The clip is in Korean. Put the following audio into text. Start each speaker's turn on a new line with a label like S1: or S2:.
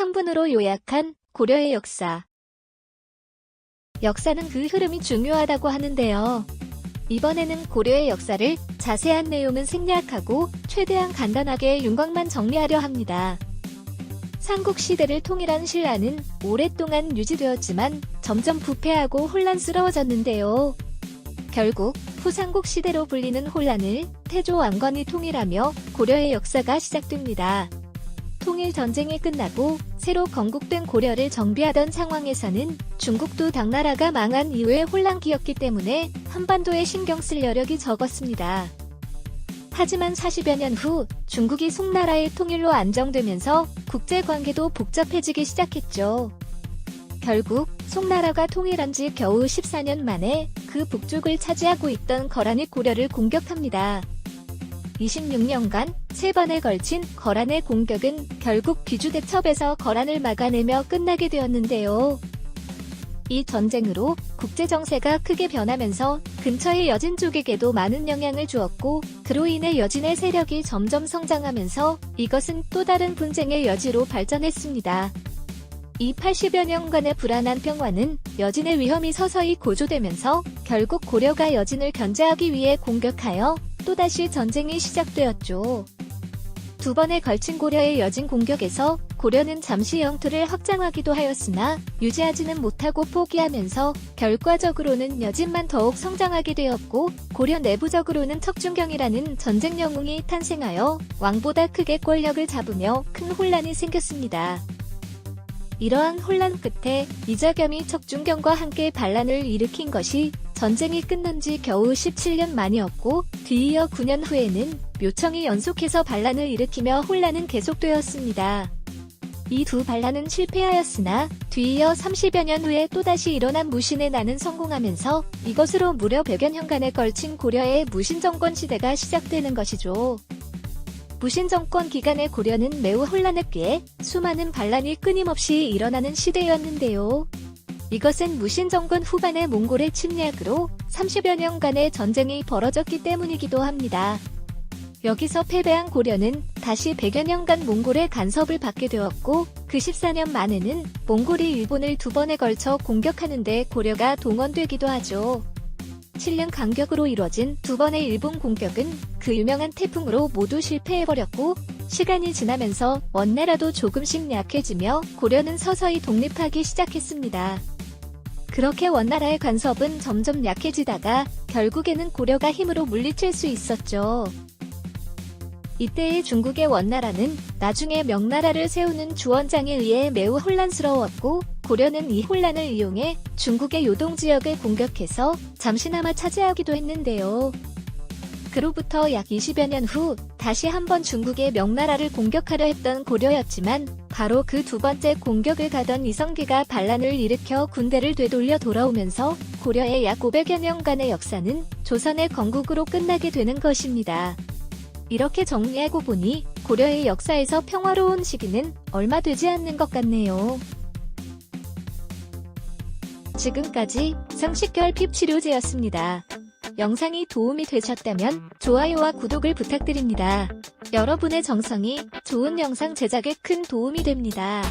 S1: 3분으로 요약한 고려의 역사. 역사는 그 흐름이 중요하다고 하는데요. 이번에는 고려의 역사를 자세한 내용은 생략하고 최대한 간단하게 윤곽만 정리하려 합니다. 삼국 시대를 통일한 신라는 오랫동안 유지되었지만 점점 부패하고 혼란스러워졌는데요. 결국 후삼국 시대로 불리는 혼란을 태조 왕건이 통일하며 고려의 역사가 시작됩니다. 통일 전쟁이 끝나고 새로 건국된 고려를 정비하던 상황에서는 중국도 당나라가 망한 이후의 혼란기였기 때문에 한반도에 신경 쓸 여력이 적었습니다. 하지만 40여 년 후 중국이 송나라의 통일로 안정되면서 국제관계도 복잡해지기 시작했죠. 결국 송나라가 통일한 지 겨우 14년 만에 그 북쪽을 차지하고 있던 거란이 고려를 공격합니다. 26년간 세 번에 걸친 거란의 공격은 결국 귀주대첩에서 거란을 막아내며 끝나게 되었는데요. 이 전쟁으로 국제정세가 크게 변하면서 근처의 여진 쪽에게도 많은 영향을 주었고 그로 인해 여진의 세력이 점점 성장하면서 이것은 또 다른 분쟁의 여지로 발전했습니다. 이 80여 년간의 불안한 평화는 여진의 위험이 서서히 고조되면서 결국 고려가 여진을 견제하기 위해 공격하여 또다시 전쟁이 시작되었죠. 두 번에 걸친 고려의 여진 공격에서 고려는 잠시 영토를 확장하기도 하였으나 유지하지는 못하고 포기하면서 결과적으로는 여진만 더욱 성장하게 되었고 고려 내부적으로는 척준경이라는 전쟁 영웅이 탄생하여 왕보다 크게 권력을 잡으며 큰 혼란이 생겼습니다. 이러한 혼란 끝에 이자겸이 척준경과 함께 반란을 일으킨 것이 전쟁이 끝난 지 겨우 17년 만이었고 뒤이어 9년 후에는 묘청이 연속해서 반란을 일으키며 혼란은 계속되었습니다. 이 두 반란은 실패하였으나 뒤이어 30여 년 후에 또다시 일어난 무신의 난은 성공하면서 이것으로 무려 100여 년간에 걸친 고려의 무신 정권 시대가 시작되는 것이죠. 무신 정권 기간의 고려는 매우 혼란했기에 수많은 반란이 끊임없이 일어나는 시대였는데요. 이것은 무신정권 후반의 몽골의 침략으로 30여 년간의 전쟁이 벌어졌기 때문이기도 합니다. 여기서 패배한 고려는 다시 100여 년간 몽골의 간섭을 받게 되었고 그 14년 만에는 몽골이 일본을 두 번에 걸쳐 공격하는데 고려가 동원되기도 하죠. 7년 간격으로 이뤄진 두 번의 일본 공격은 그 유명한 태풍으로 모두 실패해버렸고 시간이 지나면서 원나라도 조금씩 약해지며 고려는 서서히 독립하기 시작했습니다. 그렇게 원나라의 간섭은 점점 약해지다가 결국에는 고려가 힘으로 물리칠 수 있었죠. 이때의 중국의 원나라는 나중에 명나라를 세우는 주원장에 의해 매우 혼란스러웠고 고려는 이 혼란을 이용해 중국의 요동 지역을 공격해서 잠시나마 차지하기도 했는데요. 그로부터 약 20여 년 후 다시 한번 중국의 명나라를 공격하려 했던 고려였지만 바로 그 두 번째 공격을 가던 이성기가 반란을 일으켜 군대를 되돌려 돌아오면서 고려의 약 500여 년간의 역사는 조선의 건국으로 끝나게 되는 것입니다. 이렇게 정리하고 보니 고려의 역사에서 평화로운 시기는 얼마 되지 않는 것 같네요. 지금까지 성식결 핍 치료제였습니다. 영상이 도움이 되셨다면 좋아요와 구독을 부탁드립니다. 여러분의 정성이 좋은 영상 제작에 큰 도움이 됩니다.